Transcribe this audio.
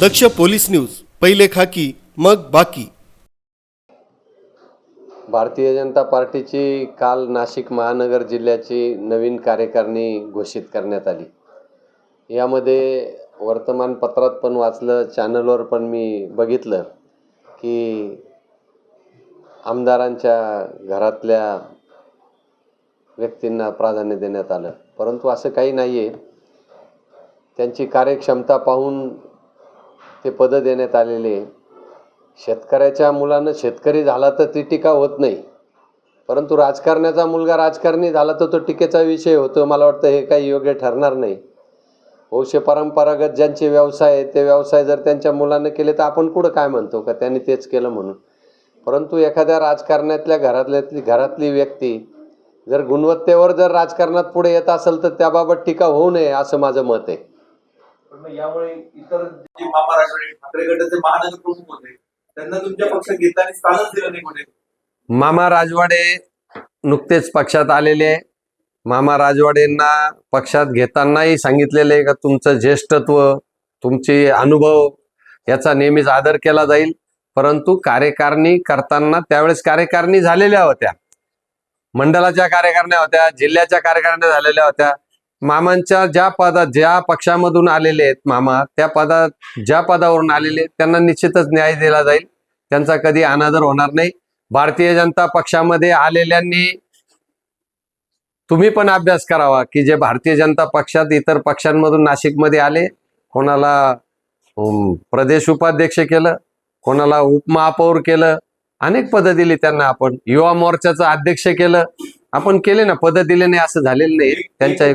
दक्ष police news पहिले खाकी मग बाकी. भारतीय जनता पार्टीची काल नाशिक महानगर जिल्ह्याची नवीन कार्यकारिणी घोषित करण्यात आली. यामध्ये वर्तमानपत्रात पण वाचलं चॅनलवर पण मी बघितलं की आमदारांच्या घरातल्या व्यक्तींना प्राधान्य देण्यात आलं. परंतु असं काही नाही आहे त्यांची कार्यक्षमता पाहून ते पदं देण्यात आलेले आहे. शेतकऱ्याच्या मुलानं शेतकरी झाला तर ती टीका होत नाही. परंतु राजकारण्याचा मुलगा राजकारणी झाला तर तो टीकेचा विषय होतो. मला वाटतं हे काही योग्य ठरणार नाही. वंश परंपरागत ज्यांचे व्यवसाय आहे ते व्यवसाय जर त्यांच्या मुलानं केले तर आपण कुठं काय म्हणतो का? त्यांनी तेच केलं म्हणून. परंतु एखाद्या राजकारण्यातल्या घरातल्यातली घरातली व्यक्ती जर गुणवत्तेवर जर राजकारणात पुढे येत असेल तर त्याबाबत टीका होऊ नये असं माझं मत आहे. पण यामुळे इतर जे मामा राजवाडे ठाकरे गटाचे महानगर प्रमुख होते त्यांना तुमच्या पक्षात घेतला आणि स्थानच दिलं नाही कोणी? मामा राजवाडे नुकतेच पक्षात आलेले मामा राजवाडेंना पक्षात घेतानाही सांगितलेले आहे का तुमचं ज्येष्ठत्व तुमचे अनुभव याचा नेहमीच आदर केला जाईल. परंतु कार्यकारिणी करताना त्यावेळेस कार्यकारिणी झालेल्या होत्या. मंडळाच्या कार्यकारिण्या होत्या जिल्ह्याच्या कार्यकारिण्या झालेल्या होत्या. मामांच्या ज्या पदात ज्या पक्षामधून आलेले आहेत मामा त्या पदात ज्या पदावरून आलेले आहेत, त्यांना निश्चितच न्याय दिला जाईल. त्यांचा कधी अनादर होणार नाही. भारतीय जनता पक्षामध्ये आलेल्यांनी तुम्ही पण अभ्यास करावा की जे भारतीय जनता पक्षात इतर पक्षांमधून नाशिकमध्ये आले कोणाला प्रदेश उपाध्यक्ष केलं कोणाला उपमहापौर केलं अनेक पदं दिली त्यांना आपण युवा मोर्चाचं अध्यक्ष केलं. आपण केले ना पदं दिले नाही असं झालेलं नाही. त्यांच्या